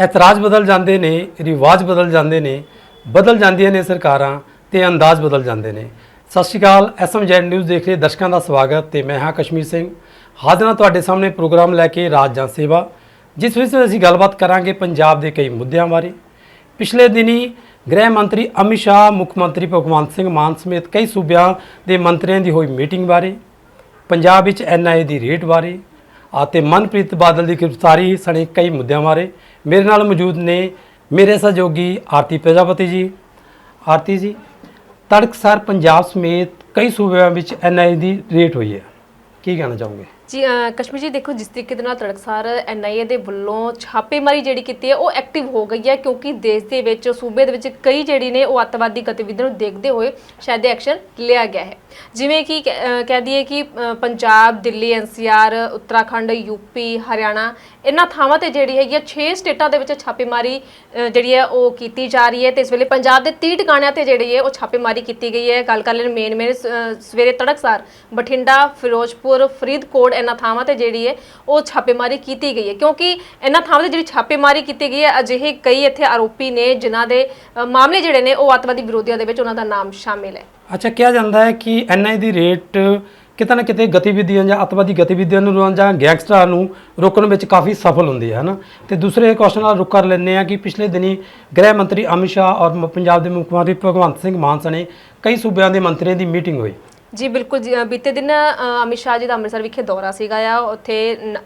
ਐਤਰਾਜ਼ ਬਦਲ ਜਾਂਦੇ ਨੇ, ਰਿਵਾਜ ਬਦਲ ਜਾਂਦੇ ਨੇ, ਬਦਲ ਜਾਂਦੀਆਂ ਨੇ ਸਰਕਾਰਾਂ ਤੇ ਅੰਦਾਜ਼ ਬਦਲ ਜਾਂਦੇ ਨੇ। ਸਤਿ ਸ਼੍ਰੀ ਅਕਾਲ ਐਸਐਮਜੈਡ ਨਿਊਜ਼ ਦੇਖ ਰਹੇ ਦਰਸ਼ਕਾਂ ਦਾ ਸਵਾਗਤ ਤੇ ਮੈਂ ਹਾਂ ਕਸ਼ਮੀਰ ਸਿੰਘ। ਹਾਜ਼ਰ ਹਾਂ ਤੁਹਾਡੇ ਸਾਹਮਣੇ ਪ੍ਰੋਗਰਾਮ ਲੈ ਕੇ ਰਾਜ ਜਾਂ ਸੇਵਾ, ਜਿਸ ਵਿੱਚ ਅਸੀਂ ਗੱਲਬਾਤ ਕਰਾਂਗੇ ਪੰਜਾਬ ਦੇ ਕਈ ਮੁੱਦਿਆਂ ਬਾਰੇ। ਪਿਛਲੇ ਦਿਨੀ ਗ੍ਰਹਿ ਮੰਤਰੀ ਅਮਿਤ ਸ਼ਾਹ, ਮੁੱਖ ਮੰਤਰੀ ਭਗਵੰਤ ਸਿੰਘ ਮਾਨ ਸਮੇਤ ਕਈ ਸੂਬਿਆਂ ਦੇ ਮੰਤਰੀਆਂ ਦੀ ਹੋਈ ਮੀਟਿੰਗ ਬਾਰੇ, ਪੰਜਾਬ ਵਿੱਚ ਐਨਆਈਏ ਦੀ ਰੇਟ ਬਾਰੇ, ਅਤੇ ਮਨਪ੍ਰੀਤ ਬਾਦਲ ਦੀ ਗ੍ਰਿਫਤਾਰੀ ਸਣੇ ਕਈ ਮੁੱਦਿਆਂ ਬਾਰੇ ਮੇਰੇ ਨਾਲ ਮੌਜੂਦ ਨੇ ਮੇਰੇ ਸਹਿਯੋਗੀ ਆਰਤੀ ਪ੍ਰਜਾਪਤੀ ਜੀ। ਆਰਤੀ ਜੀ, ਤੜਕਸਾਰ ਪੰਜਾਬ ਸਮੇਤ ਕਈ ਸੂਬਿਆਂ ਵਿੱਚ ਐਨਆਈਏ ਦੀ ਰੇਟ ਹੋਈ ਹੈ। ਕੀ ਕਹਿਣਾ ਚਾਹੋਗੇ? ਜੀ ਕਸ਼ਮੀਰ ਜੀ, ਦੇਖੋ, ਜਿਸ ਤਰੀਕੇ ਦੇ ਨਾਲ ਤੜਕਸਾਰ ਐਨਆਈਏ ਦੇ ਵੱਲੋਂ ਛਾਪੇਮਾਰੀ ਜਿਹੜੀ ਕੀਤੀ ਹੈ, ਉਹ ਐਕਟਿਵ ਹੋ ਗਈ ਹੈ, ਕਿਉਂਕਿ ਦੇਸ਼ ਦੇ ਵਿੱਚ, ਸੂਬੇ ਦੇ ਵਿੱਚ ਕਈ ਜਿਹੜੀ ਨੇ ਉਹ ਅੱਤਵਾਦੀ ਗਤੀਵਿਧੀਆਂ ਨੂੰ ਦੇਖਦੇ ਹੋਏ ਸ਼ਾਇਦ ਐਕਸ਼ਨ ਲਿਆ ਗਿਆ ਹੈ। ਜਿਵੇਂ ਕਿ ਕਹਿ- ਦਈਏ ਕਿ ਪੰਜਾਬ, ਦਿੱਲੀ ਐਨਸੀਆਰ ਉੱਤਰਾਖੰਡ ਯੂਪੀ ਹਰਿਆਣਾ, ਇਹਨਾਂ ਥਾਵਾਂ ਤੇ ਜਿਹੜੀ ਹੈਗੀ ਆ 6 ਸਟੇਟਾਂ ਦੇ ਵਿੱਚ ਛਾਪੇਮਾਰੀ ਜਿਹੜੀ ਹੈ, ਉਹ ਕੀਤੀ ਜਾ ਰਹੀ ਹੈ ਤੇ ਇਸ ਵੇਲੇ ਪੰਜਾਬ ਦੇ 30 ਟਿਕਾਣਿਆਂ ਤੇ ਜਿਹੜੀ ਹੈ, ਉਹ ਛਾਪੇਮਾਰੀ ਕੀਤੀ ਗਈ ਹੈ। ਗੱਲ ਕਰ ਲੈਣ ਮੇਨ ਮੇਨ ਸਵੇਰੇ ਤੜਕਸਾਰ ਬਠਿੰਡਾ, ਫਿਰੋਜ਼ਪੁਰ, ਫਰੀਦਕੋਟ ਇਹਨਾਂ ਥਾਵਾਂ ਤੇ ਜਿਹੜੀ ਹੈ, ਉਹ ਛਾਪੇਮਾਰੀ ਕੀਤੀ ਗਈ ਹੈ। ਕਿਉਂਕਿ ਇਹਨਾਂ ਥਾਵਾਂ ਤੇ ਜਿਹੜੀ ਛਾਪੇਮਾਰੀ ਕੀਤੀ ਗਈ ਹੈ, ਅਜਿਹੇ ਕਈ ਇੱਥੇ ਆਰੋਪੀ ਨੇ ਜਿਨ੍ਹਾਂ ਦੇ ਮਾਮਲੇ ਜਿਹੜੇ ਨੇ, ਉਹ ਅੱਤਵਾਦੀ ਵਿਰੋਧੀਆਂ ਦੇ ਵਿੱਚ ਉਹਨਾਂ ਦਾ ਨਾਮ ਸ਼ਾਮਿਲ ਹੈ। ਅੱਛਾ, ਕਿਹਾ ਜਾਂਦਾ ਹੈ ਕਿ ਐਨਆਈ ਦੀ ਰੇਟ ਕਿਤੇ ਨਾ ਕਿਤੇ ਗਤੀਵਿਧੀਆਂ ਜਾਂ ਅੱਤਵਾਦੀ ਗਤੀਵਿਧੀਆਂ ਨੂੰ ਰੋਕਣ ਜਾਂ ਗੈਂਗਸਟਰਾਂ ਨੂੰ ਰੋਕਣ ਵਿੱਚ ਕਾਫੀ ਸਫਲ ਹੁੰਦੀ ਹੈ, ਹਨਾ? ਤੇ ਦੂਸਰੇ ਕੁਐਸਚਨ ਨਾਲ ਰੁਕ ਕਰ ਲੈਂਦੇ ਆ ਕਿ ਪਿਛਲੇ ਦਿਨੀ ਗ੍ਰਹਿ ਮੰਤਰੀ ਅਮਿਤ ਸ਼ਾਹ ਔਰ ਪੰਜਾਬ ਦੇ ਮੁੱਖ ਮੰਤਰੀ ਭਗਵੰਤ ਸਿੰਘ ਮਾਨ ਸਣੇ ਕਈ ਸੂਬਿਆਂ ਦੇ ਮੰਤਰੀਆਂ ਦੀ ਮੀਟਿੰਗ ਹੋਈ। ਜੀ ਬਿਲਕੁਲ ਜੀ, ਅ, ਬੀਤੇ ਦਿਨ ਅ, ਅਮਿਤ ਸ਼ਾਹ ਜੀ ਦਾ ਅੰਮ੍ਰਿਤਸਰ ਵਿਖੇ ਦੌਰਾ ਸੀਗਾ ਆ। ਉੱਥੇ ਨ-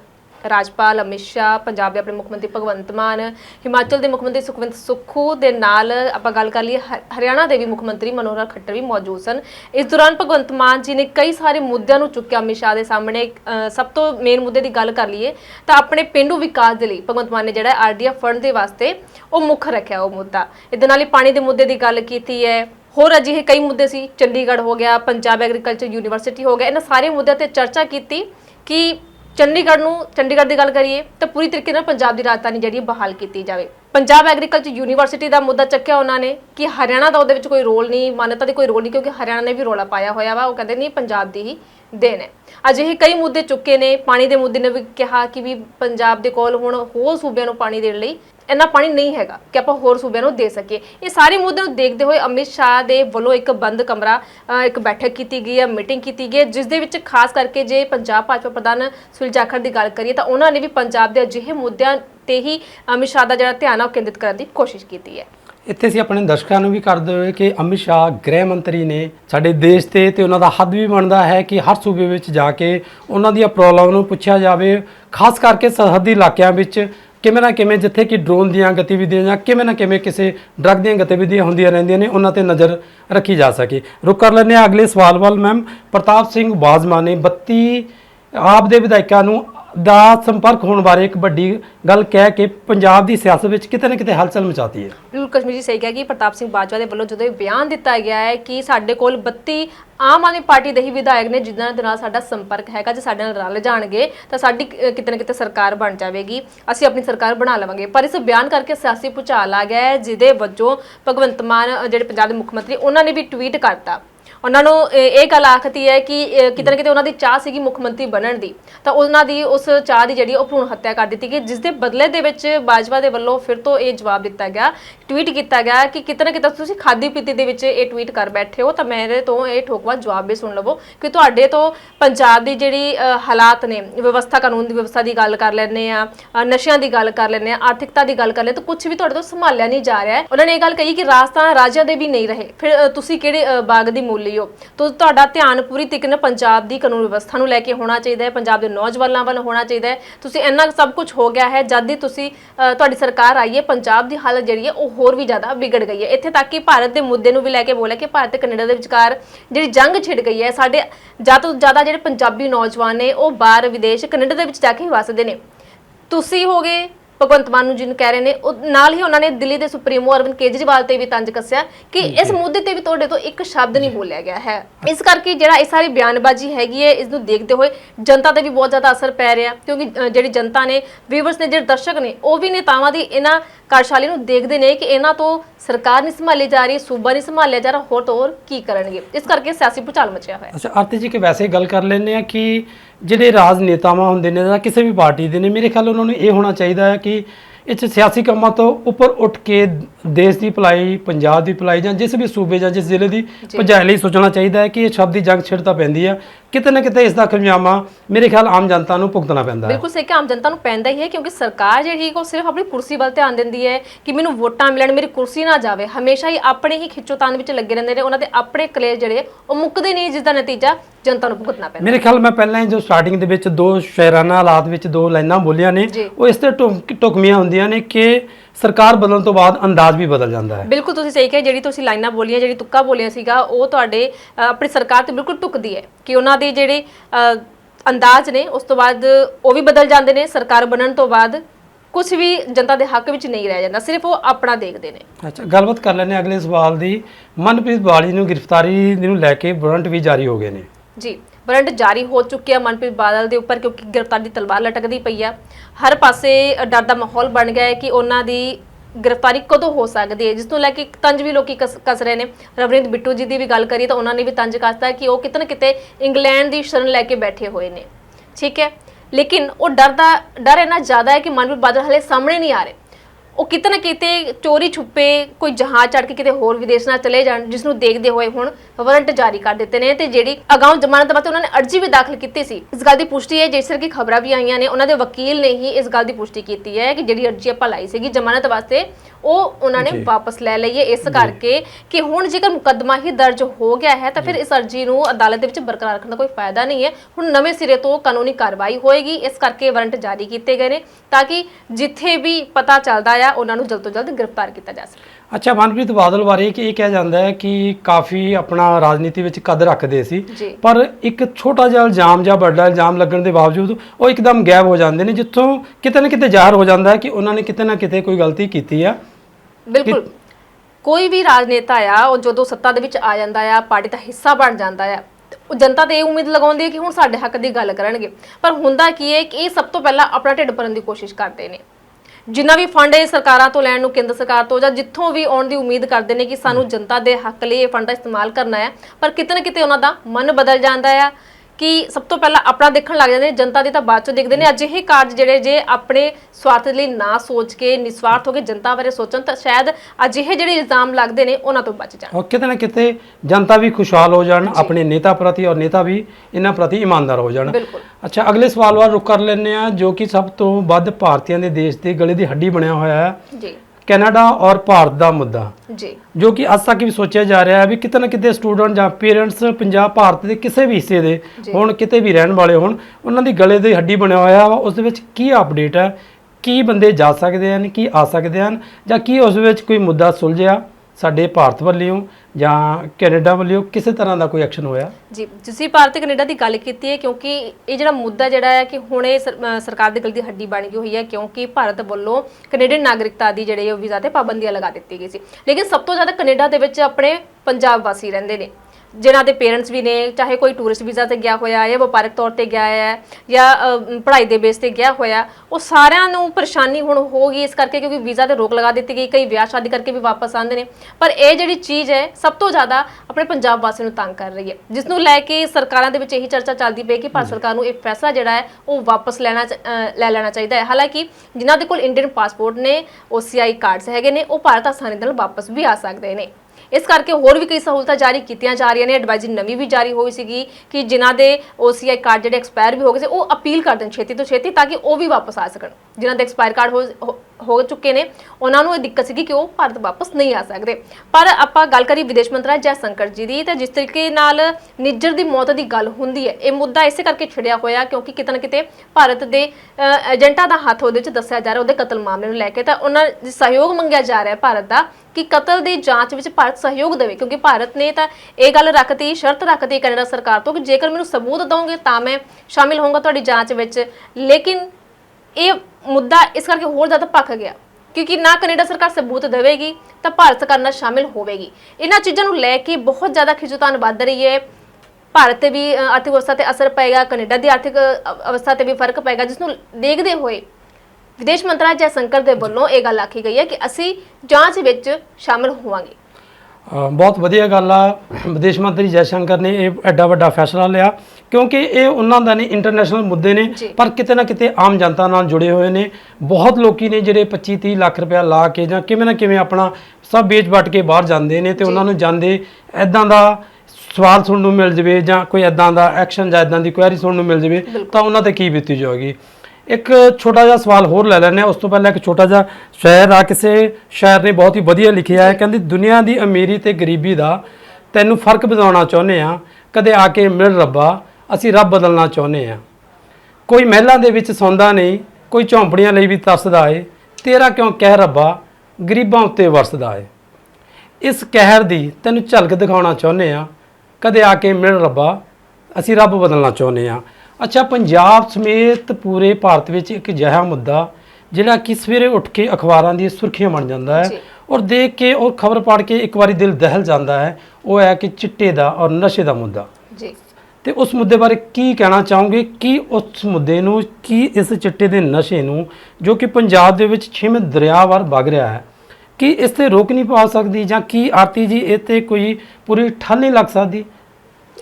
ਰਾਜਪਾਲ ਅਮਿਤ ਸ਼ਾਹ ਪੰਜਾਬ ਦੇ ਆਪਣੇ ਮੁੱਖ ਮੰਤਰੀ ਭਗਵੰਤ ਮਾਨ ਹਿਮਾਚਲ ਦੇ ਮੁੱਖ ਮੰਤਰੀ ਸੁਖਵਿੰਦਰ ਸੁੱਖੂ ਦੇ ਨਾਲ ਆਪਾਂ ਗੱਲ ਕਰ ਲਈਏ ਹ- ਹਰਿਆਣਾ ਦੇ ਵੀ ਮੁੱਖ ਮੰਤਰੀ ਮਨੋਹਰ ਖੱਟਰ ਵੀ ਮੌਜੂਦ ਸਨ। ਇਸ ਦੌਰਾਨ ਭਗਵੰਤ ਮਾਨ ਜੀ ਨੇ ਕਈ ਸਾਰੇ ਮੁੱਦਿਆਂ ਨੂੰ ਚੁੱਕਿਆ ਅਮਿਤ ਸ਼ਾਹ ਦੇ ਸਾਹਮਣੇ। ਅ, ਸਭ ਤੋਂ ਮੇਨ ਮੁੱਦੇ ਦੀ ਗੱਲ ਕਰ ਲਈਏ ਤਾਂ ਆਪਣੇ ਪਿੰਡੂ ਵਿਕਾਸ ਦੇ ਲਈ ਭਗਵੰਤ ਮਾਨ ਨੇ ਜਿਹੜਾ ਆਰਡੀਐਫ ਫੰਡ ਦੇ ਵਾਸਤੇ ਉਹ ਮੁੱਖ ਰੱਖਿਆ ਉਹ ਮੁੱਦਾ। ਇਹਦੇ ਨਾਲ ਹੀ ਪਾਣੀ ਦੇ ਮੁੱਦੇ ਦੀ ਗੱਲ ਕੀਤੀ ਹੈ। ਹੋਰ ਅਜਿਹੇ ਕਈ ਮੁੱਦੇ ਸੀ, ਚੰਡੀਗੜ੍ਹ ਹੋ ਗਿਆ, ਪੰਜਾਬ ਐਗਰੀਕਲਚਰ ਯੂਨੀਵਰਸਿਟੀ ਹੋ ਗਿਆ, ਇਹਨਾਂ ਸਾਰੇ ਮੁੱਦਿਆਂ ਤੇ ਚਰਚਾ ਕੀਤੀ ਕਿ ਚੰਡੀਗੜ੍ਹ ਨੂੰ, ਚੰਡੀਗੜ੍ਹ ਦੀ ਗੱਲ ਕਰੀਏ ਤਾਂ ਪੂਰੀ ਤਰੀਕੇ ਨਾਲ ਪੰਜਾਬ ਦੀ ਰਾਜਧਾਨੀ ਜਿਹੜੀ ਬਹਾਲ ਕੀਤੀ ਜਾਵੇ। ਪੰਜਾਬ ਐਗਰੀਕਲਚਰ ਯੂਨੀਵਰਸਿਟੀ ਦਾ ਮੁੱਦਾ ਚੱਕਿਆ ਉਹਨਾਂ ਨੇ ਕਿ ਹਰਿਆਣਾ ਦਾ ਉਹਦੇ ਵਿੱਚ ਕੋਈ ਰੋਲ ਨਹੀਂ, ਮਾਨਤਾ ਦੀ ਕੋਈ ਰੋਲ ਨਹੀਂ, ਕਿਉਂਕਿ ਹਰਿਆਣਾ ਨੇ ਵੀ ਰੋਲਾ ਪਾਇਆ ਹੋਇਆ ਵਾ, ਉਹ ਕਹਿੰਦੇ ਨਹੀਂ, ਪੰਜਾਬ ਦੀ ਹੀ ਦੇਣ ਹੈ। ਅਜਿਹੇ ਕਈ ਮੁੱਦੇ ਚੁੱਕੇ ਨੇ। ਪਾਣੀ ਦੇ ਮੁੱਦੇ ਨੇ ਵੀ ਕਿਹਾ ਕਿ ਵੀ ਪੰਜਾਬ ਦੇ ਕੋਲ ਹੁਣ ਹੋਰ ਸੂਬਿਆਂ ਨੂੰ ਪਾਣੀ ਦੇਣ ਲਈ ਇੰਨਾ ਪਾਣੀ ਨਹੀਂ ਹੈਗਾ ਕਿ ਆਪਾਂ ਹੋਰ ਸੂਬਿਆਂ ਨੂੰ ਦੇ ਸਕੀਏ। ਇਹ ਸਾਰੇ ਮੁੱਦੇ ਨੂੰ ਦੇਖਦੇ ਹੋਏ ਅਮਿਤ ਸ਼ਾਹ ਦੇ ਵੱਲੋਂ ਇੱਕ ਬੰਦ ਕਮਰਾ ਇੱਕ ਬੈਠਕ ਕੀਤੀ ਗਈ ਹੈ, ਮੀਟਿੰਗ ਕੀਤੀ ਗਈ ਹੈ, ਜਿਸ ਦੇ ਵਿੱਚ ਖਾਸ ਕਰਕੇ ਜੇ ਪੰਜਾਬ ਭਾਜਪਾ ਪ੍ਰਧਾਨ ਸੁਨੀਲ ਜਾਖੜ ਦੀ ਗੱਲ ਕਰੀਏ ਤਾਂ ਉਹਨਾਂ ਨੇ ਵੀ ਪੰਜਾਬ ਦੇ ਅਜਿਹੇ ਮੁੱਦਿਆਂ ਤੇ ਹੀ ਅਮਿਤ ਸ਼ਾਹ ਦਾ ਜਿਹੜਾ ਧਿਆਨ ਆ ਉਹ ਕੇਂਦਰਿਤ ਕਰਨ ਦੀ ਕੋਸ਼ਿਸ਼ ਕੀਤੀ ਹੈ। ਇੱਥੇ ਅਸੀਂ ਆਪਣੇ ਦਰਸ਼ਕਾਂ ਨੂੰ ਵੀ ਕਰਦੇ ਹੋਏ ਕਿ ਅਮਿਤ ਸ਼ਾਹ, ਗ੍ਰਹਿ ਮੰਤਰੀ ਨੇ ਸਾਡੇ ਦੇਸ਼ ਤੇ ਤੇ ਉਹਨਾਂ ਦਾ ਹੱਦ ਵੀ ਬਣਦਾ ਹੈ ਕਿ ਹਰ ਸੂਬੇ ਵਿੱਚ ਜਾ ਕੇ ਉਹਨਾਂ ਦੀਆਂ ਪ੍ਰੋਬਲਮ ਨੂੰ ਪੁੱਛਿਆ ਜਾਵੇ, ਖਾਸ ਕਰਕੇ ਸਰਹੱਦੀ ਇਲਾਕਿਆਂ ਵਿੱਚ ਕਿਵੇਂ ਨਾ ਕਿਵੇਂ ਜਿੱਥੇ ਕਿ ਡਰੋਨ ਦੀਆਂ ਗਤੀਵਿਧੀਆਂ ਜਾਂ ਕਿਵੇਂ ਨਾ ਕਿਵੇਂ ਕਿਸੇ ਡਰੱਗ ਦੀਆਂ ਗਤੀਵਿਧੀਆਂ ਹੁੰਦੀਆਂ ਰਹਿੰਦੀਆਂ ਨੇ, ਉਹਨਾਂ ਤੇ ਨਜ਼ਰ ਰੱਖੀ ਜਾ ਸਕੇ। ਰੁਕ ਕਰ ਲੈਂਦੇ ਹਾਂ ਅਗਲੇ ਸਵਾਲ ਵੱਲ ਮੈਮ ਪ੍ਰਤਾਪ ਸਿੰਘ ਬਾਜਮਾ ਨੇ 32 ਆਪ ਦੇ ਵਿਧਾਇਕਾਂ ਨੂੰ ਦਾ ਸੰਪਰਕ ਹੋਣ ਬਾਰੇ ਇੱਕ ਵੱਡੀ ਗੱਲ ਕਹਿ ਕੇ ਪੰਜਾਬ ਦੀ ਸਿਆਸਤ ਵਿੱਚ ਕਿਤੇ ਨਾ ਕਿਤੇ ਹਲਚਲ ਮਚਾਤੀ ਹੈ। ਬਿਲਕੁਲ ਕਸ਼ਮੀਰ ਜੀ ਸਹੀ ਕਿਹਾ ਕਿ ਪ੍ਰਤਾਪ ਸਿੰਘ ਬਾਜਵਾ ਦੇ ਵੱਲੋਂ ਜਦੋਂ ਇਹ ਬਿਆਨ ਦਿੱਤਾ ਗਿਆ ਹੈ ਕਿ ਸਾਡੇ ਕੋਲ 32 ਆਮ ਆਦਮੀ ਪਾਰਟੀ ਦੇ ਹੀ ਵਿਧਾਇਕ ਨੇ ਜਿਨ੍ਹਾਂ ਦੇ ਨਾਲ ਸਾਡਾ ਸੰਪਰਕ ਹੈਗਾ, ਜੇ ਸਾਡੇ ਨਾਲ ਰਲ ਜਾਣਗੇ ਤਾਂ ਸਾਡੀ ਕਿਤੇ ਨਾ ਕਿਤੇ ਸਰਕਾਰ ਬਣ ਜਾਵੇਗੀ। ਅਸੀਂ ਆਪਣੀ ਸਰਕਾਰ ਬਣਾ ਲਵਾਂਗੇ। ਪਰ ਇਸ ਬਿਆਨ ਕਰਕੇ ਸਿਆਸੀ ਭੁਚਾਲ ਆ ਗਿਆ ਹੈ, ਜਿਹਦੇ ਵਜੋਂ ਭਗਵੰਤ ਮਾਨ ਜਿਹੜੇ ਪੰਜਾਬ ਦੇ ਮੁੱਖ ਮੰਤਰੀ, ਉਹਨਾਂ ਨੇ ਵੀ ਟਵੀਟ ਕਰਤਾ ਉਹਨਾਂ ਨੂੰ ਇਹ ਗੱਲ ਆਖਤੀ ਹੈ ਕਿ ਕਿਤੇ ਨਾ ਕਿਤੇ ਉਹਨਾਂ ਦੀ ਚਾਹ ਸੀਗੀ ਮੁੱਖ ਮੰਤਰੀ ਬਣਨ ਦੀ। ਤਾਂ ਉਹਨਾਂ ਦੀ ਉਸ ਚਾਹ ਦੀ ਜਿਹੜੀ ਉਹ ਭਰੂਣ ਹੱਤਿਆ ਕਰ ਦਿੱਤੀ ਗਈ। ਜਿਸ ਦੇ ਬਦਲੇ ਦੇ ਵਿੱਚ ਬਾਜਵਾ ਦੇ ਵੱਲੋਂ ਫਿਰ ਤੋਂ ਇਹ ਜਵਾਬ ਦਿੱਤਾ ਗਿਆ ਟਵੀਟ ਕੀਤਾ ਗਿਆ ਕਿ ਕਿਤੇ ਨਾ ਕਿਤੇ ਤੁਸੀਂ ਖਾਦੀ ਪੀਤੀ ਦੇ ਵਿੱਚ ਇਹ ਟਵੀਟ ਕਰ ਬੈਠੇ ਹੋ, ਤਾਂ ਮੇਰੇ ਤੋਂ ਇਹ ਠੋਕਵਾ ਜਵਾਬ ਵੀ ਸੁਣ ਲਵੋ ਕਿ ਤੁਹਾਡੇ ਤੋਂ ਪੰਜਾਬ ਦੀ ਜਿਹੜੀ ਹਾਲਾਤ ਨੇ, ਵਿਵਸਥਾ ਕਾਨੂੰਨ ਦੀ ਵਿਵਸਥਾ ਦੀ ਗੱਲ ਕਰ ਲੈਂਦੇ ਆ ਨਸ਼ਿਆਂ ਦੀ ਗੱਲ ਕਰ ਲੈਂਦੇ ਆ ਆਰਥਿਕਤਾ ਦੀ ਗੱਲ ਕਰ ਲੈਂਦੇ ਤਾਂ ਕੁਝ ਵੀ ਤੁਹਾਡੇ ਤੋਂ ਸੰਭਾਲਿਆ ਨਹੀਂ ਜਾ ਰਿਹਾ ਉਹਨਾਂ ਨੇ ਇਹ ਗੱਲ ਕਹੀ ਕਿ ਰਾਜਸਥਾਨ ਰਾਜਿਆਂ ਦੇ ਵੀ ਨਹੀਂ ਰਹੇ। ਫਿਰ ਤੁਸੀਂ ਕਿਹੜੇ ਬਾਗ ਦੀ ਮੂਲੀ ਹੋ। ਤੋ ਤੁਹਾਡਾ ਧਿਆਨ ਪੂਰੀ ਤਰੀਕੇ ਨਾਲ ਪੰਜਾਬ ਦੀ ਕਾਨੂੰਨ ਵਿਵਸਥਾ ਨੂੰ ਲੈ ਕੇ ਹੋਣਾ ਚਾਹੀਦਾ ਹੈ, ਪੰਜਾਬ ਦੇ ਨੌਜਵਾਨਾਂ ਵੱਲ ਹੋਣਾ ਚਾਹੀਦਾ ਹੈ। ਤੁਸੀਂ ਇੰਨਾ ਸਭ ਕੁਝ ਹੋ ਗਿਆ ਹੈ, ਜਦ ਦੀ ਤੁਸੀਂ ਤੁਹਾਡੀ ਸਰਕਾਰ ਆਈ ਹੈ, ਪੰਜਾਬ ਦੀ ਹਾਲਤ ਜਿਹੜੀ ਹੈ, ਉਹ ਹੋਰ ਵੀ ਜ਼ਿਆਦਾ ਵਿਗੜ ਗਈ ਹੈ। ਇੱਥੇ ਤੱਕ ਕਿ ਭਾਰਤ ਦੇ ਮੁੱਦੇ ਨੂੰ ਵੀ ਲੈ ਕੇ ਬੋਲਿਆ ਕਿ ਭਾਰਤ ਤੇ ਕੈਨੇਡਾ ਦੇ ਵਿਚਕਾਰ ਜਿਹੜੀ ਜੰਗ ਛਿੜ ਗਈ ਹੈ, ਸਾਡੇ ਜ਼ਿਆਦਾ ਤੋਂ ਜ਼ਿਆਦਾ ਜਿਹੜੇ ਪੰਜਾਬੀ ਨੌਜਵਾਨ ਨੇ, ਉਹ ਬਾਹਰ ਵਿਦੇਸ਼ ਕੈਨੇਡਾ ਦੇ ਵਿੱਚ ਜਾ ਕੇ ਹੀ ਵਸਦੇ ਨੇ। ਤੁਸੀਂ ਹੋਗੇ ਭਗਵੰਤ ਮਾਨ ਨੂੰ ਜਿਹਨੂੰ ਕਹਿ ਰਹੇ ਨੇ ਉਹ ਨਾਲ ਹੀ ਉਹਨਾਂ ਨੇ ਦਿੱਲੀ ਦੇ ਸੁਪਰੀਮੋ ਅਰਵਿੰਦ ਕੇਜਰੀਵਾਲ ਤੇ ਵੀ ਤੰਜ ਕੱਸਿਆ ਕਿ ਇਸ ਮੁੱਦੇ ਤੇ ਵੀ ਤੁਹਾਡੇ ਤੋਂ ਇੱਕ ਸ਼ਬਦ ਨਹੀਂ ਬੋਲਿਆ ਗਿਆ ਹੈ। ਇਸ ਕਰਕੇ ਜਿਹੜਾ ਇਹ ਸਾਰੀ ਬਿਆਨਬਾਜ਼ੀ ਹੈਗੀ ਹੈ ਇਸ ਨੂੰ ਦੇਖਦੇ ਹੋਏ ਜਨਤਾ ਤੇ ਵੀ ਬਹੁਤ ਜ਼ਿਆਦਾ ਅਸਰ ਪੈ ਰਿਹਾ ਕਿਉਂਕਿ ਜਿਹੜੀ ਜਨਤਾ ਨੇ ਵੀਵਰਸ ਨੇ ਜਿਹੜੇ ਦਰਸ਼ਕ ਨੇ ਉਹ ਵੀ ਨੇਤਾਵਾਂ ਦੀ ਇਹਨਾਂ ਕਾਰਜਸ਼ਾਲੀ ਨੂੰ ਦੇਖਦੇ ਨੇ ਕਿ ਇਹਨਾਂ ਤੋਂ ਸਰਕਾਰ ਨਹੀਂ ਸੰਭਾਲੀ ਜਾ ਰਹੀ ਸੂਬਾ ਨਹੀਂ ਸੰਭਾਲਿਆ ਜਾ ਰਿਹਾ ਹੋਰ ਤੋਂ ਹੋਰ ਕੀ ਕਰਨਗੇ। ਇਸ ਕਰਕੇ ਸਿਆਸੀ ਭੁਚਾਲ ਮਚਿਆ ਹੋਇਆ ਅੱਛਾ ਆਰਤੀ ਜੀ ਕਿ ਵੈਸੇ ਗੱਲ ਕਰ ਲੈਂਦੇ ਆ ਕਿ ਜਿਹੜੇ ਰਾਜਨੇਤਾਵਾਂ ਹੁੰਦੇ ਨੇ ਜਾਂ ਕਿਸੇ ਵੀ ਪਾਰਟੀ ਦੇ ਨੇ ਮੇਰੇ ਖਿਆਲ ਉਹਨਾਂ ਨੂੰ ਇਹ ਹੋਣਾ ਚਾਹੀਦਾ ਹੈ ਕਿ ਇਹ ਸਿਆਸੀ ਕੰਮਾਂ ਤੋਂ ਉੱਪਰ ਉੱਠ ਕੇ ਦੇਸ਼ ਦੀ ਭਲਾਈ ਪੰਜਾਬ ਦੀ ਭਲਾਈ ਜਾਂ ਜਿਸ ਵੀ ਸੂਬੇ ਜਾਂ ਜਿਸ ਜ਼ਿਲ੍ਹੇ ਦੀ ਭਜਾਈ ਲਈ ਸੋਚਣਾ ਚਾਹੀਦਾ ਹੈ ਕਿ ਇਹ ਸ਼ਬਦ ਦੀ ਜੰਗ ਛਿੜਤਾ ਪੈਂਦੀ ਹੈ ਕਿਤੇ ਨਾ ਕਿਤੇ ਇਸ ਦਾ ਖਮਿਆਮਾ ਮੇਰੇ ਖਿਆਲ ਆਮ ਜਨਤਾ ਨੂੰ ਭੁਗਤਣਾ ਪੈਂਦਾ ਹੈ। ਬਿਲਕੁਲ ਸਹੀ ਕਿ ਆਮ ਜਨਤਾ ਨੂੰ ਪੈਂਦਾ ਹੀ ਹੈ ਕਿਉਂਕਿ ਸਰਕਾਰ ਜਿਹੜੀ ਉਹ ਸਿਰਫ ਆਪਣੀ ਕੁਰਸੀ ਵੱਲ ਧਿਆਨ ਦਿੰਦੀ ਹੈ ਕਿ ਮੈਨੂੰ ਵੋਟਾਂ ਮਿਲਣ ਮੇਰੀ ਕੁਰਸੀ ਨਾ ਜਾਵੇ। ਹਮੇਸ਼ਾ ਹੀ ਆਪਣੇ ਹੀ ਖਿੱਚੋਤਾਣ ਵਿੱਚ ਲੱਗੇ ਰਹਿੰਦੇ ਨੇ ਉਹਨਾਂ ਦੇ ਆਪਣੇ ਕਲੇਸ਼ ਜਿਹੜੇ ਉਹ ਮੁੱਕਦੇ ਨਹੀਂ ਜਿਸ ਦਾ ਨਤੀਜਾ ਜਨਤਾ ਨੂੰ ਭੁਗਤਣਾ ਪੈਂਦਾ। ਮੇਰੇ ਖਿਆਲ ਮੈਂ ਪਹਿਲਾਂ ਹੀ ਜੋ ਸਟਾਰਟਿੰਗ ਦੇ ਵਿੱਚ ਦੋ ਸ਼ਾਇਰਾਨਾ ਹਾਲਾਤ ਵਿੱਚ ਦੋ ਲਾਈਨਾਂ ਬੋਲੀਆਂ ਨੇ। ਉਹ ਇਸ ਤੇ ਟੁਕ- ਟੁਕਮੀਆਂ ਹੁੰਦੀਆਂ ਨੇ ਕਿ ਸਰਕਾਰ ਬਦਲਣ ਤੋਂ ਬਾਅਦ ਅੰਦਾਜ਼ ਵੀ ਬਦਲ ਜਾਂਦਾ ਹੈ। ਬਿਲਕੁਲ ਤੁਸੀਂ ਸਹੀ ਕਿਹਾ ਜਿਹੜੀ ਤੁਸੀਂ ਲਾਈਨਾਂ ਬੋਲੀਆਂ ਜਿਹੜੀ ਤੁੱਕਾ ਬੋਲਿਆ ਸੀਗਾ ਉਹ ਤੁਹਾਡੇ ਅ, ਆਪਣੀ ਸਰਕਾਰ ਤੇ ਬਿਲਕੁਲ ਟੁਕਦੀ ਹੈ ਕਿ ਉਹਨਾਂ ਦੇ ਜਿਹੜੇ ਅ, ਅੰਦਾਜ਼ ਨੇ ਉਸ ਤੋਂ ਬਾਅਦ ਉਹ ਵੀ ਬਦਲ ਜਾਂਦੇ ਨੇ ਸਰਕਾਰ ਬਣਨ ਤੋਂ ਬਾਅਦ ਕੁਝ ਵੀ ਜਨਤਾ ਦੇ ਹੱਕ ਵਿੱਚ ਨਹੀਂ ਰਹਿ ਜਾਂਦਾ ਸਿਰਫ ਉਹ ਆਪਣਾ ਦੇਖਦੇ ਨੇ। ਅੱਛਾ ਗੱਲਬਾਤ ਕਰ ਲੈਂਦੇ ਹਾਂ ਅਗਲੇ ਸਵਾਲ ਦੀ। ਮਨਪ੍ਰੀਤ ਬਾਲੀ ਨੂੰ ਗ੍ਰਿਫਤਾਰੀ ਨੂੰ ਲੈ ਕੇ ਵਾਰੰਟ ਵੀ ਜਾਰੀ ਹੋ ਗਏ ਨੇ। ਜੀ। ਵਾਰੰਟ ਜਾਰੀ ਹੋ ਚੁੱਕਿਆ ਮਨਪ੍ਰੀਤ ਬਾਦਲ ਦੇ ਉੱਪਰ ਕਿਉਂਕਿ ਗ੍ਰਿਫਤਾਰੀ ਦੀ ਤਲਵਾਰ ਲਟਕਦੀ ਪਈ ਆ ਹਰ ਪਾਸੇ ਡਰ ਦਾ ਮਾਹੌਲ ਬਣ ਗਿਆ ਹੈ ਕਿ ਉਹਨਾਂ ਦੀ ਗ੍ਰਿਫਤਾਰੀ ਕਦੋਂ ਹੋ ਸਕਦੀ ਹੈ, ਜਿਸ ਤੋਂ ਲੈ ਕੇ ਤੰਜ ਵੀ ਲੋਕੀ ਕਸ ਕਸ ਰਹੇ ਨੇ। ਰਵਰਿੰਦ ਬਿੱਟੂ ਜੀ ਦੀ ਵੀ ਗੱਲ ਕਰੀ ਤਾਂ ਉਹਨਾਂ ਨੇ ਵੀ ਤੰਜ ਕੱਸਤਾ ਕਿ ਉਹ ਕਿਤੇ ਨਾ ਕਿਤੇ ਇੰਗਲੈਂਡ ਦੀ ਸ਼ਰਨ ਲੈ ਕੇ ਬੈਠੇ ਹੋਏ ਨੇ। ਠੀਕ ਹੈ, ਲੇਕਿਨ ਉਹ ਡਰ ਦਾ, ਡਰ ਇੰਨਾ ਜ਼ਿਆਦਾ ਹੈ ਕਿ ਮਨਪ੍ਰੀਤ ਬਾਦਲ ਹਲੇ ਸਾਹਮਣੇ ਨਹੀਂ ਆ ਰਹੇ। ਉਹ ਕਿਤੇ ਨਾ ਕਿਤੇ ਚੋਰੀ ਛੁਪੇ ਕੋਈ ਜਹਾਜ਼ ਚੜ ਕੇ ਕਿਤੇ ਹੋਰ ਵਿਦੇਸ਼ ਨਾਲ ਚਲੇ ਜਾਣ ਜਿਸ ਨੂੰ ਦੇਖਦੇ ਹੋਏ ਹੁਣ ਵਾਰੰਟ ਜਾਰੀ ਕਰ ਦਿੱਤੇ ਨੇ ਤੇ ਜਿਹੜੀ ਅਗਾਊਂ ਜ਼ਮਾਨਤ ਵਾਸਤੇ ਉਹਨਾਂ ਨੇ ਅਰਜ਼ੀ ਵੀ ਦਾਖਲ ਕੀਤੀ ਸੀ। ਇਸ ਗੱਲ ਦੀ ਪੁਸ਼ਟੀ ਹੈ ਜਿਸ ਤਰ੍ਹਾਂ ਕਿ ਖਬਰਾਂ ਵੀ ਆਈਆਂ ਨੇ ਉਹਨਾਂ ਦੇ ਵਕੀਲ ਨੇ ਹੀ ਇਸ ਗੱਲ ਦੀ ਪੁਸ਼ਟੀ ਕੀਤੀ ਹੈ ਕਿ ਜਿਹੜੀ ਅਰਜ਼ੀ ਆਪਾਂ ਲਾਈ ਸੀਗੀ ਜ਼ਮਾਨਤ ਵਾਸਤੇ ਉਹ ਉਹਨਾਂ ਨੇ। ਵਾਪਸ ਲੈ ਲਈ ਹੈ। ਇਸ ਕਰਕੇ ਕਿ ਹੁਣ ਜੇਕਰ ਮੁਕੱਦਮਾ ਹੀ ਦਰਜ ਹੋ ਗਿਆ ਹੈ ਤਾਂ ਫਿਰ ਇਸ ਅਰਜ਼ੀ ਨੂੰ ਅਦਾਲਤ ਦੇ ਵਿੱਚ ਬਰਕਰਾਰ ਰੱਖਣ ਦਾ ਕੋਈ ਫਾਇਦਾ ਨਹੀਂ ਹੈ। ਹੁਣ ਨਵੇਂ ਸਿਰੇ ਤੋਂ ਕਾਨੂੰਨੀ ਕਾਰਵਾਈ ਹੋਏਗੀ ਇਸ ਕਰਕੇ ਵਾਰੰਟ ਜਾਰੀ ਕੀਤੇ ਗਏ ਨੇ ਤਾਂ ਕਿ ਜਿੱਥੇ ਵੀ ਪਤਾ ਚੱਲਦਾ ਆ ਉਹਨਾਂ ਨੂੰ ਜਲਦ ਤੋਂ ਜਲਦ ਗ੍ਰਿਫਤਾਰ ਕੀਤਾ ਜਾ ਸਕੇ। ਅੱਛਾ ਮਨਪ੍ਰੀਤ ਬਾਦਲ ਬਾਰੇ ਕਿ ਇਹ ਕਿਹਾ ਜਾਂਦਾ ਹੈ ਕਿ ਕਾਫੀ ਆਪਣਾ ਰਾਜਨੀਤੀ ਵਿੱਚ ਕਦ ਰੱਖਦੇ ਸੀ। ਜੀ। ਪਰ ਇੱਕ ਛੋਟਾ ਜਿਹਾ ਇਲਜ਼ਾਮ ਜਾਂ ਵੱਡਾ ਇਲਜ਼ਾਮ ਲੱਗਣ ਦੇ ਬਾਵਜੂਦ ਉਹ ਇੱਕਦਮ ਗਾਇਬ ਹੋ ਜਾਂਦੇ ਨੇ ਜਿੱਥੋਂ ਕਿਤੇ ਨਾ ਕਿਤੇ ਜ਼ਾਹਰ ਹੋ ਜਾਂਦਾ ਹੈ ਕਿ ਉਹਨਾਂ ਨੇ ਕਿਤੇ ਨਾ ਕਿਤੇ ਕੋਈ ਗਲਤੀ ਕੀਤੀ ਆ। ਬਿਲਕੁਲ। ਕੋਈ ਵੀ ਰਾਜਨੇਤਾ ਆ ਉਹ ਜਦੋਂ ਸੱਤਾ ਦੇ ਵਿੱਚ ਆ ਜਾਂਦਾ ਆ ਪਾਰਟੀ ਦਾ ਹਿੱਸਾ ਬਣ ਜਾਂਦਾ ਆ ਤੇ ਉਹ ਜਨਤਾ ਤੇ ਇਹ ਉਮੀਦ ਲਗਾਉਂਦੀ ਹੈ ਕਿ ਹੁਣ ਸਾਡੇ ਹੱਕ ਦੀ ਗੱਲ ਕਰਨਗੇ। ਪਰ ਹੁੰਦਾ ਕੀ ਹੈ ਕਿ ਇਹ ਸਭ ਤੋਂ ਪਹਿਲਾਂ ਆਪਣਾ ਢਿੱਡ ਭਰਨ ਦੀ ਕੋਸ਼ਿਸ਼ ਕਰਦੇ ਨੇ। ਜਿੰਨਾ ਵੀ ਫੰਡ ਇਹ ਸਰਕਾਰਾਂ ਤੋਂ ਲੈਣ ਨੂੰ ਕੇਂਦਰ ਸਰਕਾਰ ਤੋਂ ਜਾਂ ਜਿੱਥੋਂ ਵੀ ਆਉਣ ਦੀ ਉਮੀਦ ਕਰਦੇ ਨੇ ਕਿ ਸਾਨੂੰ ਜਨਤਾ ਦੇ ਹੱਕ ਲਈ ਇਹ ਫੰਡ ਦਾ ਇਸਤੇਮਾਲ ਕਰਨਾ ਹੈ ਪਰ ਕਿਤੇ ਨਾ ਕਿਤੇ ਉਹਨਾਂ ਦਾ ਮਨ ਬਦਲ ਜਾਂਦਾ ਆ। ਕਿ ਸਭ ਤੋਂ ਪਹਿਲਾਂ ਆਪਣਾ ਦੇਖਣ ਲੱਗ ਜਾਂਦੇ ਨੇ ਜਨਤਾ ਦੀ ਤਾਂ ਬਾਅਦ ਚੋਂ ਦੇਖਦੇ ਨੇ। ਅਜਿਹੇ ਕਾਰਜ ਜਿਹੜੇ ਜੇ ਆਪਣੇ ਸਵਾਰਥ ਲਈ ਨਾ ਸੋਚ ਕੇ ਨਿਸਵਾਰਥ ਹੋ ਕੇ ਜਨਤਾ ਬਾਰੇ ਸੋਚਣ ਤਾਂ ਸ਼ਾਇਦ ਅਜਿਹੇ ਜਿਹੜੇ ਇਲਜ਼ਾਮ ਲੱਗਦੇ ਨੇ ਉਹਨਾਂ ਤੋਂ ਬਚ ਜਾਣ। ਔਰ ਕਿਤੇ ਨਾ ਕਿਤੇ ਜਨਤਾ ਵੀ ਖੁਸ਼ਹਾਲ ਹੋ ਜਾਣ ਆਪਣੇ ਨੇਤਾ ਪ੍ਰਤੀ ਔਰ ਨੇਤਾ ਵੀ ਇਹਨਾਂ ਪ੍ਰਤੀ ਇਮਾਨਦਾਰ ਹੋ ਜਾਣ। ਬਿਲਕੁਲ। ਅੱਛਾ ਅਗਲੇ ਸਵਾਲ ਵੱਲ ਰੁਕ ਕਰ ਲੈਂਦੇ ਆ ਜੋ ਕਿ ਸਭ ਤੋਂ ਵੱਧ ਭਾਰਤੀਆਂ ਦੇ ਦੇਸ਼ ਦੇ ਗਲੇ ਦੀ ਹੱਡੀ ਬਣਿਆ ਹੋਇਆ ਹੈ। ਜੀ। ਕੈਨੇਡਾ ਔਰ ਭਾਰਤ ਦਾ ਮੁੱਦਾ। ਜੀ। ਜੋ ਕਿ ਅੱਜ ਤੱਕ ਵੀ ਸੋਚਿਆ ਜਾ ਰਿਹਾ ਹੈ ਵੀ ਕਿਤੇ ਨਾ ਕਿਤੇ ਸਟੂਡੈਂਟ ਜਾਂ ਪੇਰੈਂਟਸ ਪੰਜਾਬ ਭਾਰਤ ਦੇ ਕਿਸੇ ਵੀ ਹਿੱਸੇ ਦੇ ਹੁਣ ਕਿਤੇ ਵੀ ਰਹਿਣ ਵਾਲੇ ਹੋਣ ਉਹਨਾਂ ਦੀ ਗਲੇ ਦੀ ਹੱਡੀ ਬਣਿਆ ਹੋਇਆ ਵਾ ਉਸ ਦੇ ਵਿੱਚ ਕੀ ਅਪਡੇਟ ਹੈ ਕੀ ਬੰਦੇ ਜਾ ਸਕਦੇ ਹਨ ਕੀ ਆ ਸਕਦੇ ਹਨ ਜਾਂ ਕੀ ਉਸ ਵਿੱਚ ਕੋਈ ਮੁੱਦਾ ਸੁਲਝਿਆ? ਸਾਡੇ ਭਾਰਤ ਵੱਲੋਂ ਜਾਂ ਕੈਨੇਡਾ ਵੱਲੋਂ ਕਿਸੇ ਤਰ੍ਹਾਂ ਦਾ ਕੋਈ ਐਕਸ਼ਨ ਹੋਇਆ? ਜੀ, ਤੁਸੀਂ ਭਾਰਤ ਕੈਨੇਡਾ ਦੀ ਗੱਲ ਕੀਤੀ ਹੈ ਕਿਉਂਕਿ ਇਹ ਜਿਹੜਾ ਮੁੱਦਾ ਜਿਹੜਾ ਹੈ ਕਿ ਹੁਣ ਇਹ ਸਰਕਾਰ ਦੇ ਗਲ ਦੀ ਹੱਡੀ ਬਣ ਗਈ ਹੋਈ ਹੈ ਕਿਉਂਕਿ ਭਾਰਤ ਵੱਲੋਂ ਕੈਨੇਡੀਅਨ ਨਾਗਰਿਕਤਾ ਦੀ ਜਿਹੜੇ ਵੀਜ਼ਾ ਤੇ ਪਾਬੰਦੀਆਂ ਲਗਾ ਦਿੱਤੀ ਗਈ ਸੀ। ਲੇਕਿਨ ਸਭ ਤੋਂ ਜ਼ਿਆਦਾ ਕੈਨੇਡਾ ਦੇ ਵਿੱਚ ਆਪਣੇ ਪੰਜਾਬ ਵਾਸੀ ਰਹਿੰਦੇ ਨੇ। ਜਿਨ੍ਹਾਂ ਦੇ ਪੇਰੈਂਟਸ ਵੀ ਨੇ ਚਾਹੇ ਕੋਈ ਟੂਰਿਸਟ ਵੀਜ਼ਾ ਤੇ ਗਿਆ ਹੋਇਆ ਹੈ ਵਪਾਰਕ ਤੌਰ ਤੇ ਗਿਆ ਹੈ ਜਾਂ ਪੜ੍ਹਾਈ ਦੇ ਬੇਸ ਤੇ ਗਿਆ ਹੋਇਆ ਉਹ ਸਾਰਿਆਂ ਨੂੰ ਪਰੇਸ਼ਾਨੀ ਹੁਣ ਹੋਗੀ ਇਸ ਕਰਕੇ ਕਿਉਂਕਿ ਵੀਜ਼ਾ ਤੇ ਰੋਕ ਲਗਾ ਦਿੱਤੀ ਗਈ ਕਈ ਵਿਆਹ ਸ਼ਾਦੀ ਕਰਕੇ ਵੀ ਵਾਪਸ ਆਉਂਦੇ ਨੇ। ਪਰ ਇਹ ਜਿਹੜੀ ਚੀਜ਼ ਹੈ ਸਭ ਤੋਂ ਜ਼ਿਆਦਾ ਆਪਣੇ ਪੰਜਾਬ ਵਾਸੀਆਂ ਨੂੰ ਤੰਗ ਕਰ ਰਹੀ ਹੈ। ਜਿਸ ਨੂੰ ਲੈ ਕੇ ਸਰਕਾਰਾਂ ਦੇ ਵਿੱਚ ਇਹੀ ਚਰਚਾ ਚੱਲਦੀ ਪਈ ਕਿ ਭਾਰਤ ਸਰਕਾਰ ਨੂੰ ਇਹ ਫੈਸਲਾ ਜਿਹੜਾ ਹੈ ਉਹ ਵਾਪਸ ਲੈਣਾ ਲੈ ਲੈਣਾ ਚਾਹੀਦਾ ਹੈ। ਹਾਲਾਂਕਿ ਜਿਨ੍ਹਾਂ ਦੇ ਕੋਲ ਇੰਡੀਅਨ ਪਾਸਪੋਰਟ ਨੇ OCI ਕਾਰਡਸ ਹੈਗੇ ਨੇ ਉਹ ਭਾਰਤ ਆਸਾਨੀ ਨਾਲ ਵਾਪਸ ਵੀ ਆ ਸਕਦੇ ਨੇ। ਇਸ ਕਰਕੇ ਹੋਰ ਵੀ ਕਈ ਸਹੂਲਤਾਂ ਜਾਰੀ ਕੀਤੀਆਂ ਜਾ ਰਹੀਆਂ ਨੇ। ਐਡਵਾਈਜ਼ਰੀ ਨਵੀਂ ਵੀ ਜਾਰੀ ਹੋਈ ਸੀਗੀ ਕਿ ਜਿਨ੍ਹਾਂ ਦੇ OCI ਕਾਰਡ ਜਿਹੜੇ ਐਕਸਪਾਇਰ ਵੀ ਹੋ ਗਏ ਸੀ, ਉਹ ਅਪੀਲ ਕਰ ਦੇਣ ਛੇਤੀ ਤੋਂ ਛੇਤੀ ਤਾਂ ਕਿ ਉਹ ਵੀ ਵਾਪਸ ਆ ਸਕਣ। ਜਿਨ੍ਹਾਂ ਦੇ ਐਕਸਪਾਇਰ ਕਾਰਡ ਹੋ, ਹੋ- ਚੁੱਕੇ ਨੇ, ਉਹਨਾਂ ਨੂੰ ਇਹ ਦਿੱਕਤ ਸੀਗੀ ਕਿ ਉਹ ਭਾਰਤ ਵਾਪਸ ਨਹੀਂ ਆ ਸਕਦੇ। ਪਰ ਆਪਾਂ ਗੱਲ ਕਰੀ ਵਿਦੇਸ਼ ਮੰਤਰੀ ਜੈ ਸ਼ੰਕਰ ਜੀ ਦੀ, ਤਾਂ ਜਿਸ ਤਰੀਕੇ ਨਾਲ ਨਿੱਜਰ ਦੀ ਮੌਤ ਦੀ ਗੱਲ ਹੁੰਦੀ ਹੈ, ਇਹ ਮੁੱਦਾ ਇਸੇ ਕਰਕੇ ਛਿੜਿਆ ਹੋਇਆ ਕਿਉਂਕਿ ਕਿਤੇ ਨਾ ਕਿਤੇ ਭਾਰਤ ਦੇ ਏਜੰਟਾਂ ਦਾ ਹੱਥ ਉਹਦੇ ਵਿੱਚ ਦੱਸਿਆ ਜਾ ਰਿਹਾ, ਉਹਦੇ ਕਤਲ ਮਾਮਲੇ ਨੂੰ ਲੈ ਕੇ, ਤਾਂ ਉਹਨਾਂ ਸਹਿਯੋਗ ਮੰਗਿਆ ਜਾ ਰਿਹਾ ਭਾਰਤ ਦਾ। ਕਿ ਕਤਲ ਦੀ ਜਾਂਚ ਵਿੱਚ ਭਾਰਤ ਸਹਿਯੋਗ ਦੇਵੇ, ਕਿਉਂਕਿ ਭਾਰਤ ਨੇ ਤਾਂ ਇਹ ਗੱਲ ਰੱਖਤੀ, ਸ਼ਰਤ ਰੱਖਤੀ ਕੈਨੇਡਾ ਸਰਕਾਰ ਤੋਂ ਕਿ ਜੇਕਰ ਮੈਨੂੰ ਸਬੂਤ ਦਵੋਗੇ ਤਾਂ ਮੈਂ ਸ਼ਾਮਿਲ ਹੋਊਂਗਾ ਤੁਹਾਡੀ ਜਾਂਚ ਵਿੱਚ। ਲੇਕਿਨ ਇਹ ਮੁੱਦਾ ਇਸ ਕਰਕੇ ਹੋਰ ਜ਼ਿਆਦਾ ਭੱਖ ਗਿਆ, ਕਿਉਂਕਿ ਨਾ ਕੈਨੇਡਾ ਸਰਕਾਰ ਸਬੂਤ ਦੇਵੇਗੀ, ਤਾਂ ਭਾਰਤ ਸਰਕਾਰ ਨਾਲ ਸ਼ਾਮਿਲ ਹੋਵੇਗੀ। ਇਹਨਾਂ ਚੀਜ਼ਾਂ ਨੂੰ ਲੈ ਕੇ ਬਹੁਤ ਜ਼ਿਆਦਾ ਖਿਚੋਤਾਣ ਵੱਧ ਰਹੀ ਹੈ। ਭਾਰਤ ਤੇ ਵੀ ਆਰਥਿਕ ਅਵਸਥਾ ਤੇ ਅਸਰ ਪਏਗਾ, ਕੈਨੇਡਾ ਦੀ ਆਰਥਿਕ ਅਵਸਥਾ ਤੇ ਵੀ ਫ਼ਰਕ ਪਏਗਾ, ਜਿਸ ਨੂੰ ਦੇਖਦੇ ਹੋਏ ਵਿਦੇਸ਼ ਮੰਤਰਾਲਾ ਜੈ ਸ਼ੰਕਰ ਦੇ ਵੱਲੋਂ ਇਹ ਗੱਲ ਆਖੀ ਗਈ ਹੈ ਕਿ ਅਸੀਂ ਜਾਂਚ ਵਿੱਚ ਸ਼ਾਮਿਲ ਹੋਵਾਂਗੇ। ਬਹੁਤ ਵਧੀਆ ਗੱਲ ਆ। ਵਿਦੇਸ਼ ਮੰਤਰੀ ਜੈ ਸ਼ੰਕਰ ਨੇ ਇਹ ਐਡਾ ਵੱਡਾ ਫੈਸਲਾ ਲਿਆ ਕਿਉਂਕਿ ਇਹ ਉਹਨਾਂ ਦਾ ਨੇ ਇੰਟਰਨੈਸ਼ਨਲ ਮੁੱਦੇ ਨੇ। ਪਰ ਕਿਤੇ ਨਾ ਕਿਤੇ ਆਮ ਜਨਤਾ ਨਾਲ ਜੁੜੇ ਹੋਏ ਨੇ। ਬਹੁਤ ਲੋਕੀ ਨੇ ਜਿਹੜੇ 25 30 ਲੱਖ ਰੁਪਇਆ ਲਾ ਕੇ ਜਾਂ ਕਿਵੇਂ ਨਾ ਕਿਵੇਂ ਆਪਣਾ ਸਭ ਵੇਚ ਵਟ ਕੇ ਬਾਹਰ ਜਾਂਦੇ ਨੇ ਤੇ ਉਹਨਾਂ ਨੂੰ ਜਾਂਦੇ ਐਦਾਂ ਦਾ ਸਵਾਲ ਸੁਣਨ ਨੂੰ ਮਿਲ ਜਵੇ ਜਾਂ ਕੋਈ ਐਦਾਂ ਦਾ ਐਕਸ਼ਨ ਜਾਂ ਐਦਾਂ ਦੀ ਕੁਐਰੀ ਸੁਣਨ ਨੂੰ ਮਿਲ ਜਵੇ ਤਾਂ ਉਹਨਾਂ ਤੇ ਕੀ ਬੀਤੀ ਜਾਊਗੀ? ਇੱਕ ਛੋਟਾ ਜਿਹਾ ਸਵਾਲ ਹੋਰ ਲੈ ਲੈਂਦੇ ਹਾਂ। ਉਸ ਤੋਂ ਪਹਿਲਾਂ ਇੱਕ ਛੋਟਾ ਜਿਹਾ ਸ਼ਾਇਰ ਆ, ਕਿਸੇ ਸ਼ਾਇਰ ਨੇ ਬਹੁਤ ਹੀ ਵਧੀਆ ਲਿਖਿਆ ਹੈ। ਕਹਿੰਦੀ, ਦੁਨੀਆ ਦੀ ਅਮੀਰੀ ਤੇ ਗਰੀਬੀ ਦਾ ਤੈਨੂੰ ਫ਼ਰਕ ਬਤਾਉਣਾ ਚਾਹੁੰਦੇ ਆ ਕਦੇ ਆ ਕੇ ਮਿਲ ਰੱਬਾ, ਅਸੀਂ ਰੱਬ ਬਦਲਣਾ ਚਾਹੁੰਦੇ ਆ ਕੋਈ ਮਹਿਲਾਂ ਦੇ ਵਿੱਚ ਸੌਂਦਾ ਨਹੀਂ, ਕੋਈ ਝੌਂਪੜੀਆਂ ਲਈ ਵੀ ਤਰਸਦਾ ਏ। ਤੇਰਾ ਕਿਉਂ ਕਹਿ ਰੱਬਾ, ਗਰੀਬਾਂ ਉੱਤੇ ਵਰਸਦਾ ਏ। ਇਸ ਕਹਿਰ ਦੀ ਤੈਨੂੰ ਝਲਕ ਦਿਖਾਉਣਾ ਚਾਹੁੰਦੇ ਆ ਕਦੇ ਆ ਕੇ ਮਿਲ ਰੱਬਾ, ਅਸੀਂ ਰੱਬ ਬਦਲਣਾ ਚਾਹੁੰਦੇ ਆ ਅੱਛਾ ਪੰਜਾਬ ਸਮੇਤ ਪੂਰੇ ਭਾਰਤ ਵਿੱਚ ਇੱਕ ਅਜਿਹਾ ਮੁੱਦਾ ਜਿਹੜਾ ਕਿ ਸਵੇਰੇ ਉੱਠ ਕੇ ਅਖਬਾਰਾਂ ਦੀ ਸੁਰਖੀਆਂ ਬਣ ਜਾਂਦਾ ਹੈ। ਔਰ ਦੇਖ ਕੇ ਔਰ ਖਬਰ ਪੜ੍ਹ ਕੇ ਇੱਕ ਵਾਰੀ ਦਿਲ ਦਹਿਲ ਜਾਂਦਾ ਹੈ ਉਹ ਹੈ ਕਿ ਚਿੱਟੇ ਦਾ ਔਰ ਨਸ਼ੇ ਦਾ ਮੁੱਦਾ। ਜੀ। ਤੇ ਉਸ ਮੁੱਦੇ ਬਾਰੇ ਕੀ ਕਹਿਣਾ ਚਾਹੋਗੇ? ਕੀ ਉਸ ਮੁੱਦੇ ਨੂੰ ਕੀ ਇਸ ਚਿੱਟੇ ਦੇ ਨਸ਼ੇ ਨੂੰ ਜੋ ਕਿ ਪੰਜਾਬ ਦੇ ਵਿੱਚ ਛਿਮ ਦਰਿਆ ਵਾਰ ਵਗ ਰਿਹਾ ਹੈ ਕੀ ਇਸ ਤੇ ਰੋਕ ਨਹੀਂ ਪਾ ਸਕਦੀ ਜਾਂ ਕੀ ਆਰਤੀ ਜੀ ਇਹ ਤੇ ਕੋਈ ਪੂਰੀ ਠੱਲ ਨਹੀਂ ਲੱਗ ਸਕਦੀ?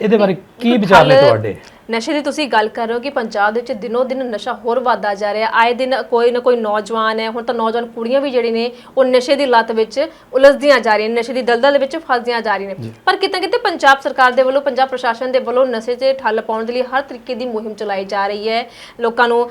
ਇਹਦੇ ਬਾਰੇ ਕੀ ਵਿਚਾਰ ਨੇ ਤੁਹਾਡੇ? ਨਸ਼ੇ ਦੀ ਤੁਸੀਂ ਗੱਲ ਕਰ ਰਹੇ ਹੋ ਕਿ ਪੰਜਾਬ ਦੇ ਵਿੱਚ ਦਿਨੋ ਦਿਨ ਨਸ਼ਾ ਹੋਰ ਵੱਧਦਾ ਜਾ ਰਿਹਾ ਆਏ ਦਿਨ ਕੋਈ ਨਾ ਕੋਈ ਨੌਜਵਾਨ ਹੈ ਹੁਣ ਤਾਂ ਨੌਜਵਾਨ ਕੁੜੀਆਂ ਵੀ ਜਿਹੜੀ ਨੇ ਉਹ ਨਸ਼ੇ ਦੀ ਲੱਤ ਵਿੱਚ ਉਲਝਦੀਆਂ ਜਾ ਰਹੀਆਂ ਨੇ ਨਸ਼ੇ ਦੀ ਦਲਦਲ ਵਿੱਚ ਫਸਦੀਆਂ ਜਾ ਰਹੀਆਂ ਨੇ। ਪਰ ਕਿਤੇ ਕਿਤੇ ਪੰਜਾਬ ਸਰਕਾਰ ਦੇ ਵੱਲੋਂ ਪੰਜਾਬ ਪ੍ਰਸ਼ਾਸਨ ਦੇ ਵੱਲੋਂ ਨਸ਼ੇ 'ਤੇ ਠੱਲ ਪਾਉਣ ਦੇ ਲਈ ਹਰ ਤਰੀਕੇ ਦੀ ਮੁਹਿੰਮ ਚਲਾਈ ਜਾ ਰਹੀ ਹੈ। ਲੋਕਾਂ ਨੂੰ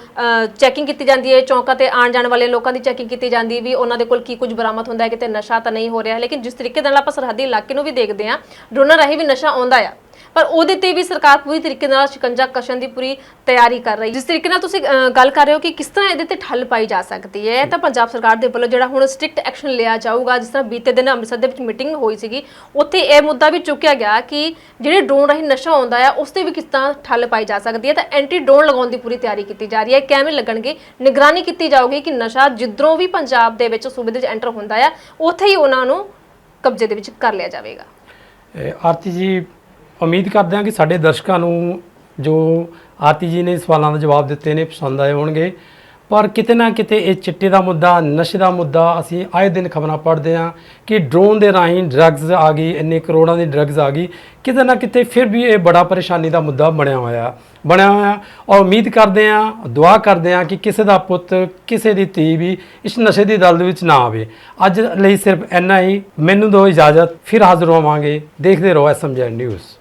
ਚੈਕਿੰਗ ਕੀਤੀ ਜਾਂਦੀ ਹੈ ਚੌਂਕਾਂ ਤੇ ਆਉਣ ਜਾਣ ਵਾਲੇ ਲੋਕਾਂ ਦੀ ਚੈਕਿੰਗ ਕੀਤੀ ਜਾਂਦੀ ਵੀ ਉਹਨਾਂ ਦੇ ਕੋਲ ਕੀ ਕੁਝ ਬਰਾਮਦ ਹੁੰਦਾ ਹੈ ਕਿਤੇ ਨਸ਼ਾ ਤਾਂ ਨਹੀਂ ਹੋ ਰਿਹਾ। ਲੇਕਿਨ ਜਿਸ ਤਰੀਕੇ ਨਾਲ ਆਪਾਂ ਸਰਹੱਦੀ ਇਲਾਕੇ ਨੂੰ ਵੀ ਦੇਖਦੇ ਹਾਂ ਡਰੋਨਾਂ ਰਾਹੀਂ ਵੀ ਨਸ਼ਾ ਆਉਂਦਾ ਆ। ਪਰ ਉਹਦੇ ਤੇ ਵੀ ਸਰਕਾਰ ਪੂਰੀ ਤਰੀਕੇ ਨਾਲ ਸ਼ਿਕੰਜਾ ਕਸ਼ਣ ਦੀ ਪੂਰੀ ਤਿਆਰੀ ਕਰ ਰਹੀ ਜਿਸ ਤਰੀਕੇ ਨਾਲ ਤੁਸੀਂ ਅਹ, ਗੱਲ ਕਰ ਰਹੇ ਹੋ ਕਿ ਕਿਸ ਤਰ੍ਹਾਂ ਇਹਦੇ ਤੇ ਠੱਲ ਪਾਈ ਜਾ ਸਕਦੀ ਹੈ। ਤਾਂ ਪੰਜਾਬ ਸਰਕਾਰ ਦੇ ਵੱਲੋਂ ਜਿਹੜਾ ਹੁਣ ਸਟ੍ਰਿਕਟ ਐਕਸ਼ਨ ਲਿਆ ਜਾਊਗਾ ਜਿਸ ਤਰ੍ਹਾਂ ਬੀਤੇ ਦਿਨ ਅੰਮ੍ਰਿਤਸਰ ਦੇ ਵਿੱਚ ਮੀਟਿੰਗ ਹੋਈ ਸੀਗੀ ਉੱਥੇ ਇਹ ਮੁੱਦਾ ਵੀ ਚੁੱਕਿਆ ਗਿਆ ਕਿ ਜਿਹੜੇ ਡਰੋਨ ਰਾਹੀਂ ਨਸ਼ਾ ਆਉਂਦਾ ਹੈ ਉਸ ਤੇ ਵੀ ਕਿਸ ਤਰ੍ਹਾਂ ਠੱਲ ਪਾਈ ਜਾ ਸਕਦੀ ਹੈ। ਤਾਂ ਐਂਟੀ ਡਰੋਨ ਲਗਾਉਣ ਦੀ ਪੂਰੀ ਤਿਆਰੀ ਕੀਤੀ ਜਾ ਰਹੀ ਹੈ। ਕੈਮਰੇ ਲੱਗਣਗੇ? ਨਿਗਰਾਨੀ ਕੀਤੀ ਜਾਊਗੀ ਕਿ ਨਸ਼ਾ ਜਿੱਧਰੋਂ ਵੀ ਪੰਜਾਬ ਦੇ ਵਿੱਚ ਸੂਬੇ ਦੇ ਵਿੱਚ ਐਂਟਰ ਹੁੰਦਾ ਹੈ ਉੱਥੇ ਹੀ ਉਹਨਾਂ ਨੂੰ ਕਬਜ਼ੇ ਦੇ ਵਿੱਚ ਕਰ ਲਿਆ ਜਾਵੇਗਾ। ਇਹ ਆਰਤੀ ਜੀ ਉਮੀਦ ਕਰਦੇ ਹਾਂ ਕਿ ਸਾਡੇ ਦਰਸ਼ਕਾਂ ਨੂੰ ਜੋ ਆਰਤੀ ਜੀ ਨੇ ਸਵਾਲਾਂ ਦਾ ਜਵਾਬ ਦਿੱਤੇ ਨੇ, ਪਸੰਦ ਆਏ ਹੋਣਗੇ। ਪਰ ਕਿਤੇ ਨਾ ਕਿਤੇ ਇਹ ਚਿੱਟੇ ਦਾ ਮੁੱਦਾ, ਨਸ਼ੇ ਦਾ ਮੁੱਦਾ, ਅਸੀਂ ਆਏ ਦਿਨ ਖਬਰਾਂ ਪੜ੍ਹਦੇ ਹਾਂ ਕਿ ਡਰੋਨ ਦੇ ਰਾਹੀਂ ਡਰੱਗਸ ਆ ਗਈ, ਇੰਨੇ ਕਰੋੜਾਂ ਦੀ ਡਰੱਗਸ ਆ ਗਈ। ਕਿਤੇ ਨਾ ਕਿਤੇ ਫਿਰ ਵੀ ਇਹ ਬੜਾ ਪਰੇਸ਼ਾਨੀ ਦਾ ਮੁੱਦਾ ਬਣਿਆ ਹੋਇਆ ਬਣਿਆ ਹੋਇਆ। ਔਰ ਉਮੀਦ ਕਰਦੇ ਹਾਂ, ਦੁਆ ਕਰਦੇ ਹਾਂ ਕਿ ਕਿਸੇ ਦਾ ਪੁੱਤ, ਕਿਸੇ ਦੀ ਧੀ ਵੀ ਇਸ ਨਸ਼ੇ ਦੀ ਦਲਦਲ ਵਿੱਚ ਨਾ ਆਵੇ। ਅੱਜ ਲਈ ਸਿਰਫ ਇੰਨਾ ਹੀ। ਮੈਨੂੰ ਦਿਓ ਇਜਾਜ਼ਤ, ਫਿਰ ਹਾਜ਼ਰ ਹੋਵਾਂਗੇ। ਦੇਖਦੇ ਰਹੋ ਐਸਐਮਜੀ ਨਿਊਜ਼।